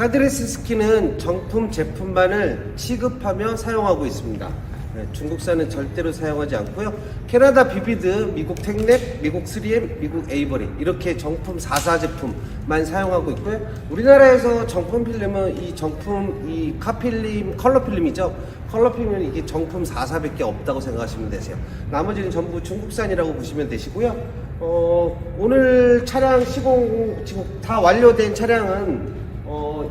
카드레스 스킨은 정품 제품만을 취급하며 사용하고 있습니다. 네, 중국산은 절대로 사용하지 않고요. 캐나다 비비드, 미국 텍랩, 미국 3M, 미국 에이버리 이렇게 정품 4사 제품만 사용하고 있고요. 우리나라에서 정품 필름은 이 정품 이 카필름, 컬러 필름이죠. 컬러 필름은 이게 정품 4사밖에 없다고 생각하시면 되세요. 나머지는 전부 중국산이라고 보시면 되시고요. 어, 오늘 차량 시공 지금 다 완료된 차량은 어,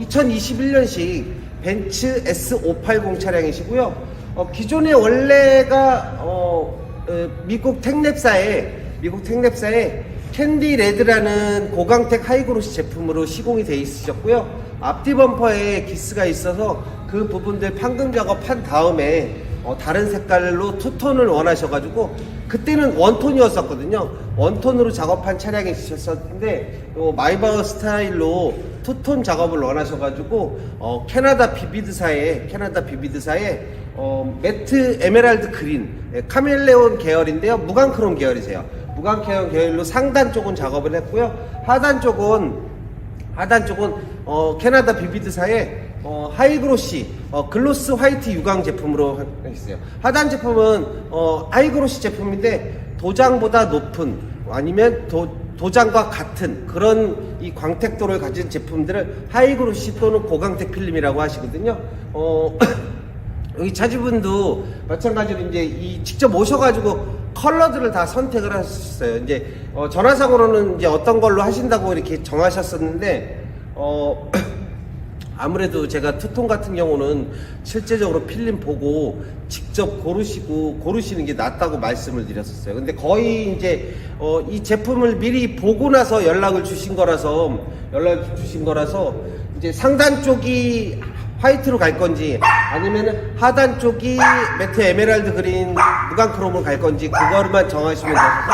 2021년식 벤츠 S580 차량이시고요. 어, 기존에 원래가 어, 어, 미국 텍랩사에 미국 텍랩사에 캔디 레드라는 고강택 하이그로시 제품으로 시공이 돼 있으셨고요. 앞뒤 범퍼에 기스가 있어서 그 부분들 판금 작업한 다음에 어, 다른 색깔로 투톤을 원하셔가지고 그때는 원톤이었었거든요. 원톤으로 작업한 차량이 있으셨었는데 어, 마이바흐 스타일로 투톤 작업을 원하셔가지고 어, 캐나다 비비드사에 캐나다 비비드사에 어, 매트 에메랄드 그린 예, 카멜레온 계열인데요. 무광 크롬 계열이세요. 무광 크롬 계열로 상단 쪽은 작업을 했고요. 하단 쪽은 하단 쪽은 어, 캐나다 비비드사의 어, 하이그로시 어, 글로스 화이트 유광 제품으로 하- 했어요. 하단 제품은 어, 하이그로시 제품인데 도장보다 높은 아니면 도, 도장과 같은 그런 이 광택도를 가진 제품들을 하이그로시 또는 고광택 필름이라고 하시거든요. 어, 여기 차주분도 마찬가지로 이제 이 직접 오셔가지고 컬러들을 다 선택을 하셨어요. 이제 어, 전화상으로는 이제 어떤 걸로 하신다고 이렇게 정하셨었는데 어, 아무래도 제가 투톤 같은 경우는 실제적으로 필름 보고 직접 고르시고 고르시는 게 낫다고 말씀을 드렸었어요. 근데 거의 이제 어, 이 제품을 미리 보고 나서 연락을 주신 거라서 연락을 주신 거라서 이제 상단 쪽이 화이트로 갈 건지 아니면 하단 쪽이 매트 에메랄드 그린 무광 크롬으로 갈 건지 그거만 정하시면 되셔서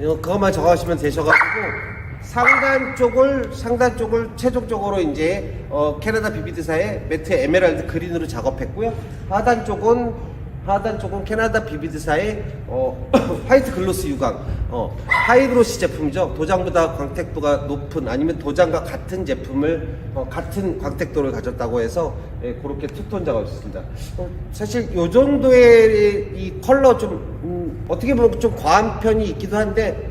어, 그것만 정하시면 되셔가지고 상단 쪽을 상단 쪽을 최종적으로 이제 어, 캐나다 비비드사의 매트 에메랄드 그린으로 작업했고요. 하단 쪽은 하단 쪽은 캐나다 비비드사의 어, 화이트 글로스 유광 어, 하이그로시 제품이죠. 도장보다 광택도가 높은 아니면 도장과 같은 제품을 어, 같은 광택도를 가졌다고 해서 예, 그렇게 투톤 작업했습니다. 어, 사실 요 정도의 이 컬러 좀 음, 어떻게 보면 좀 과한 편이 있기도 한데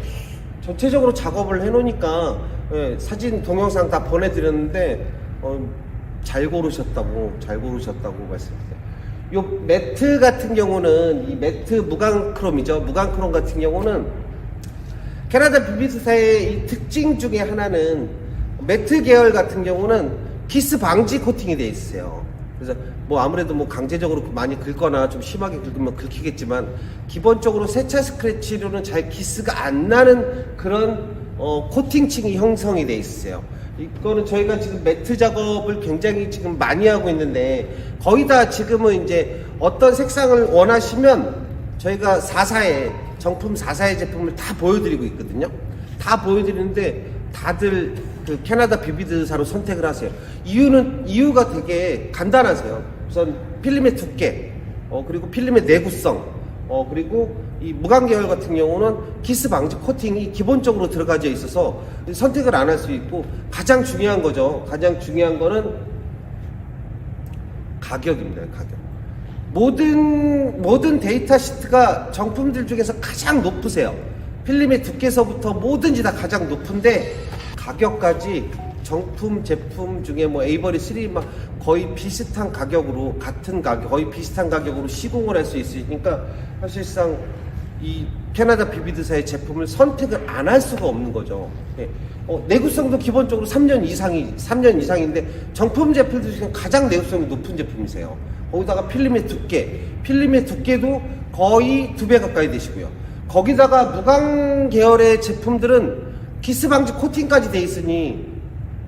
전체적으로 작업을 해놓으니까 예, 사진 동영상 다 보내드렸는데 어, 잘 고르셨다고 잘 고르셨다고 말씀드려요. 요 매트 같은 경우는 이 매트 무광 크롬이죠. 무광 크롬 같은 경우는 캐나다 비비스사의 이 특징 중에 하나는 매트 계열 같은 경우는 기스 방지 코팅이 돼 있어요. 그래서 뭐 아무래도 뭐 강제적으로 많이 긁거나 좀 심하게 긁으면 긁히겠지만 기본적으로 세차 스크래치로는 잘 기스가 안 나는 그런 어, 코팅층이 형성이 돼 있어요. 이거는 저희가 지금 매트 작업을 굉장히 지금 많이 하고 있는데 거의 다 지금은 이제 어떤 색상을 원하시면 저희가 4사의 정품 4사의 제품을 다 보여드리고 있거든요. 다 보여드리는데 다들 그 캐나다 비비드사로 선택을 하세요. 이유는 이유가 되게 간단하세요. 우선 필름의 두께, 어 그리고 필름의 내구성, 어 그리고 이 무광 계열 같은 경우는 기스 방지 코팅이 기본적으로 들어가져 있어서 선택을 안 할 수 있고 가장 중요한 거죠. 가장 중요한 거는 가격입니다. 가격. 모든 모든 데이터 시트가 정품들 중에서 가장 높으세요. 필름의 두께서부터 뭐든지 다 가장 높은데 가격까지 정품 제품 중에 뭐 에이버리 3막 거의 비슷한 가격으로 같은 가격 거의 비슷한 가격으로 시공을 할 수 있으니까 사실상 이 캐나다 비비드사의 제품을 선택을 안 할 수가 없는 거죠. 예. 어, 내구성도 기본적으로 3년 이상이 3년 이상인데 정품 제품들 중에 가장 내구성이 높은 제품이세요. 거기다가 필름의 두께, 필름의 두께도 거의 두 배 가까이 되시고요. 거기다가 무광 계열의 제품들은 기스 방지 코팅까지 돼 있으니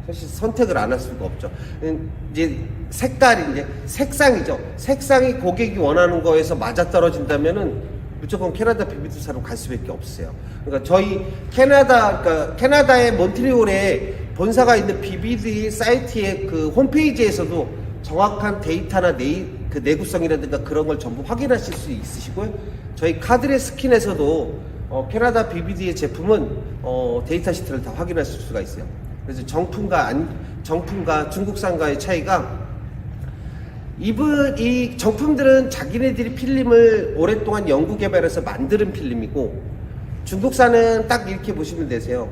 사실 선택을 안 할 수가 없죠. 음, 이제 색깔이 이제 색상이죠. 색상이 고객이 원하는 거에서 맞아 떨어진다면은 무조건 캐나다 비비드사로 갈 수밖에 없어요. 그러니까 저희 캐나다, 그러니까 캐나다의 몬트리올에 본사가 있는 비비드 사이트의 그 홈페이지에서도 정확한 데이터나 내, 그 내구성이라든가 그런 걸 전부 확인하실 수 있으시고요. 저희 카드레 스킨에서도 어, 캐나다 비비드의 제품은 어, 데이터 시트를 다 확인하실 수가 있어요. 그래서 정품과 안, 정품과 중국산과의 차이가 이분 이 정품들은 자기네들이 필름을 오랫동안 연구 개발해서 만드는 필름이고 중국산은 딱 이렇게 보시면 되세요.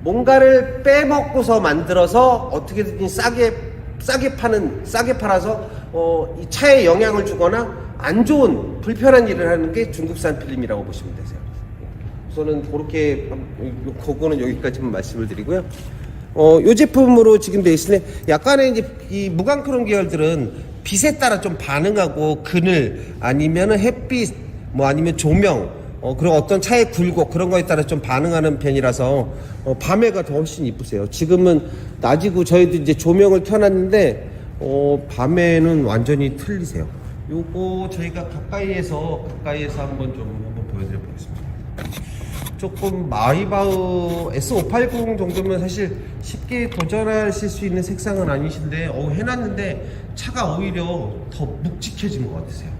뭔가를 빼먹고서 만들어서 어떻게든 싸게 싸게 파는 싸게 팔아서 어, 이 차에 영향을 주거나 안 좋은 불편한 일을 하는 게 중국산 필름이라고 보시면 되세요. 우선은 그렇게 그거는 여기까지만 말씀을 드리고요. 어, 요 제품으로 지금 돼 있으네. 약간의 이제 이 무광 크롬 계열들은 빛에 따라 좀 반응하고 그늘 아니면은 햇빛 뭐 아니면 조명 어, 그런 어떤 차의 굴곡 그런 거에 따라 좀 반응하는 편이라서 어, 밤에가 더 훨씬 이쁘세요. 지금은 낮이고 저희도 이제 조명을 켜놨는데 어, 밤에는 완전히 틀리세요. 요거 저희가 가까이에서 가까이에서 한번 좀 한번 보여드려 보겠습니다. 조금 마이바흐 S580 정도면 사실 쉽게 도전하실 수 있는 색상은 아니신데 어, 해놨는데 차가 오히려 더 묵직해진 것 같으세요.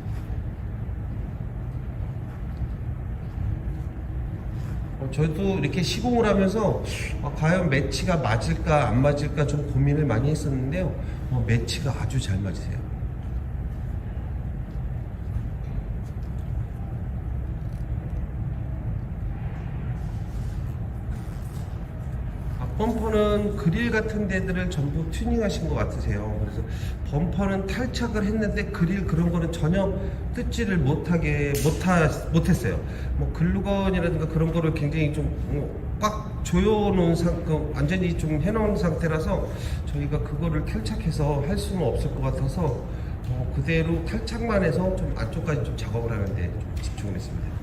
어, 저도 이렇게 시공을 하면서 아, 과연 매치가 맞을까 안 맞을까 좀 고민을 많이 했었는데요. 어, 매치가 아주 잘 맞으세요. 앞범퍼는 그릴 같은 데들을 전부 튜닝하신 것 같으세요. 그래서 범퍼는 탈착을 했는데 그릴 그런 거는 전혀 뜯지를 못하게 못하 못했어요. 뭐 글루건이라든가 그런 거를 굉장히 좀꽉 조여놓은 상, 그 완전히 좀 해놓은 상태라서 저희가 그거를 탈착해서 할 수는 없을 것 같아서 어, 그대로 탈착만 해서 좀 안쪽까지 좀 작업을 하는데 좀 집중을 했습니다.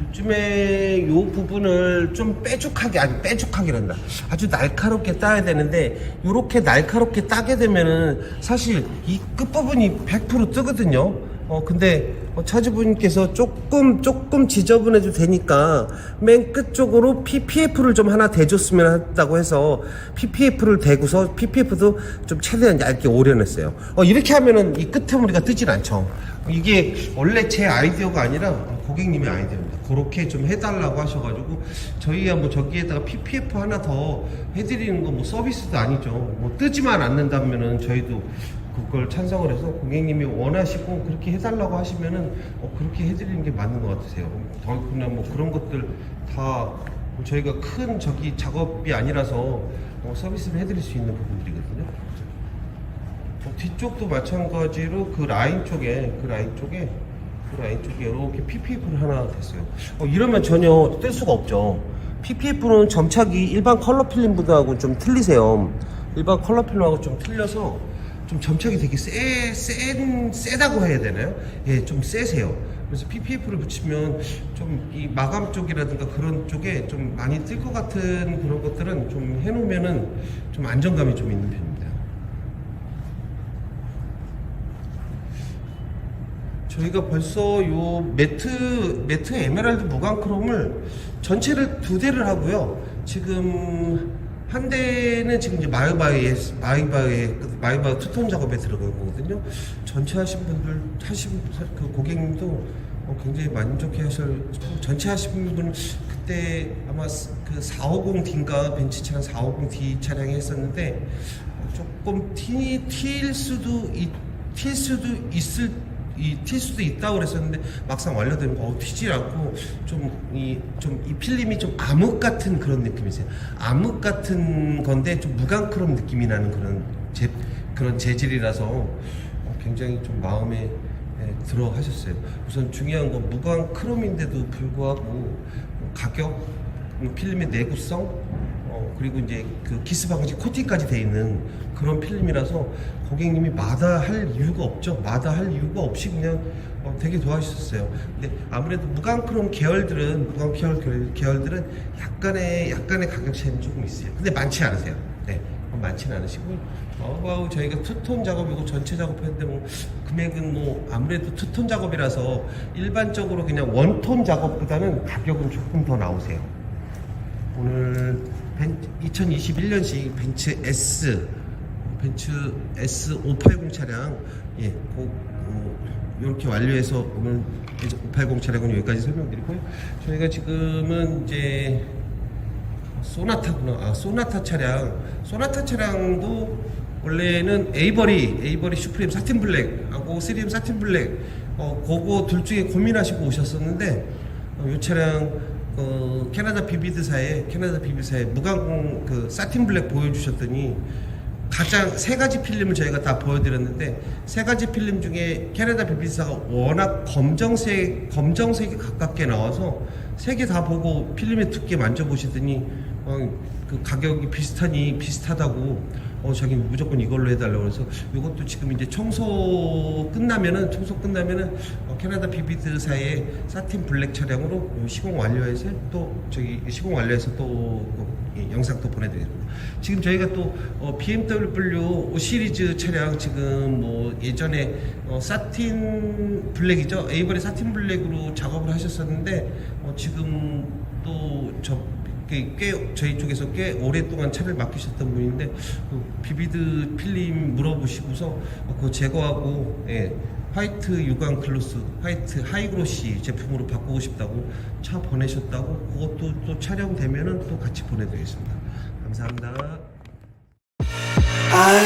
요즘에 요 부분을 좀 빼죽하게 아니 빼죽하기란다. 아주 날카롭게 따야 되는데 요렇게 날카롭게 따게 되면은 사실 이 끝부분이 100% 뜨거든요. 어 근데 어, 차주분께서 조금 조금 지저분해도 되니까 맨 끝쪽으로 PPF를 좀 하나 대줬으면 했다고 해서 PPF를 대고서 PPF도 좀 최대한 얇게 오려냈어요. 어 이렇게 하면은 이 끝에머리가 뜨질 않죠. 이게 원래 제 아이디어가 아니라 고객님의 아이디어입니다. 그렇게 좀 해달라고 하셔가지고 저희야 뭐 저기에다가 PPF 하나 더 해드리는 거 뭐 서비스도 아니죠. 뭐 뜨지만 않는다면은 저희도 그걸 찬성을 해서 고객님이 원하시고 그렇게 해달라고 하시면은 어, 그렇게 해드리는 게 맞는 것 같으세요. 더 그냥 뭐 그런 것들 다 저희가 큰 저기 작업이 아니라서 어, 서비스를 해드릴 수 있는 부분들이거든요. 어, 뒤쪽도 마찬가지로 그 라인 쪽에 그 라인 쪽에 그 라인 쪽에 이렇게 PPF를 하나 됐어요. 어, 이러면 전혀 뜰 수가 없죠. PPF는 점착이 일반 컬러 필름보다하고 좀 틀리세요. 일반 컬러 필름하고 좀 틀려서 좀 점착이 되게 세, 센, 세다고 해야 되나요? 예, 좀 세세요. 그래서 PPF를 붙이면 좀 이 마감 쪽이라든가 그런 쪽에 좀 많이 뜰 것 같은 그런 것들은 좀 해놓으면은 좀 안정감이 좀 있는 편입니다. 저희가 벌써 요 매트 매트 에메랄드 무광 크롬을 전체를 두 대를 하고요. 지금 한 대는 지금 이제 마이바의 마이바의 마이바 투톤 작업에 들어간 거거든요. 전체 하신 분들 하신 그 고객님도 어, 굉장히 만족해 하실 전체 하신 분은 그때 아마 그 450D인가 벤츠차량 450D 차량에 했었는데 어, 조금 티, 튈 수도 있, 튈 수도 있을 이튈 수도 있다고 그랬었는데 막상 완료되면 어 튀질 않고 좀 이 좀 이 필름이 좀 암흑 같은 그런 느낌이세요. 암흑 같은 건데 좀 무광크롬 느낌이 나는 그런 재 그런 재질이라서 어, 굉장히 좀 마음에 예, 들어 하셨어요. 우선 중요한 건 무광 크롬인데도 불구하고 뭐 가격, 뭐 필름의 내구성, 어, 그리고 이제 그 기스 방지 코팅까지 돼 있는 그런 필름이라서 고객님이 마다 할 이유가 없죠. 마다 할 이유가 없이 그냥 어, 되게 좋아하셨어요. 근데 아무래도 무광크롬 계열들은 무광 계열 계열- 계열들은 약간의 약간의 가격 차이는 조금 있어요. 근데 많지 않으세요. 네, 많지는 않으시고 어우 저희가 투톤 작업이고 전체 작업했는데 뭐 금액은 뭐 아무래도 투톤 작업이라서 일반적으로 그냥 원톤 작업보다는 가격은 조금 더 나오세요. 오늘 2021년식 벤츠 S 벤츠 S580 차량 예, 고, 어, 이렇게 완료해서 오늘 580 차량은 여기까지 설명드리고요. 저희가 지금은 이제 소나타구나. 아, 소나타 차량. 소나타 차량도 원래는 에이버리, 에이버리 슈프림 사틴 블랙하고 3M 사틴 블랙, 어, 그거 둘 중에 고민하시고 오셨었는데, 어, 이 차량, 어, 캐나다 비비드사에, 캐나다 비비드사에 무광 그 사틴 블랙 보여주셨더니, 가장 세 가지 필름을 저희가 다 보여드렸는데 세 가지 필름 중에 캐나다 비비드사가 워낙 검정색 검정색에 가깝게 나와서 세 개 다 보고 필름의 두께 만져보시더니 어, 그 가격이 비슷하니 비슷하다고 어 자기 무조건 이걸로 해달라고 그래서 이것도 지금 이제 청소 끝나면은 청소 끝나면은 어, 캐나다 비비드사의 사틴 블랙 차량으로 시공 완료해서 또 저기 시공 완료해서 또 어, 영상 또 보내드리겠습니다. 지금 저희가 또 어, BMW 5 시리즈 차량 지금 뭐 예전에 어, 사틴 블랙이죠 에이버리 사틴 블랙으로 작업을 하셨었는데 어, 지금 또저 꽤, 꽤 저희 쪽에서 꽤 오랫동안 차를 맡기셨던 분인데 그 비비드 필름 물어보시고서 어, 그거 제거하고 예, 화이트 유광 글로스 화이트 하이그로시 제품으로 바꾸고 싶다고 차 보내셨다고 그것도 또 촬영되면은 또 같이 보내드리겠습니다 감사합니다. I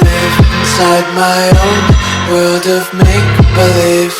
live inside my own world of make believe.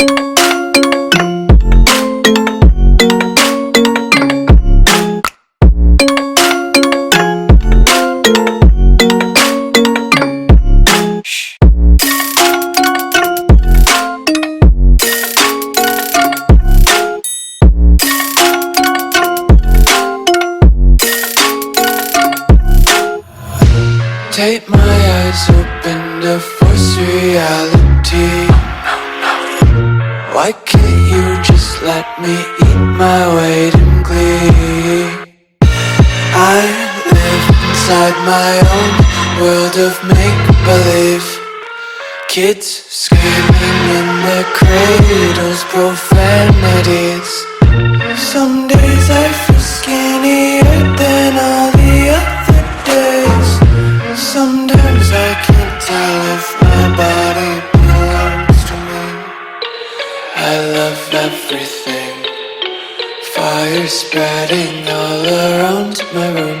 you world of make believe. Kids screaming in their cradles, profanities. Some days I feel skinnier than all the other days. Sometimes I can't tell if my body belongs to me. I love everything. Fire spreading all around my room.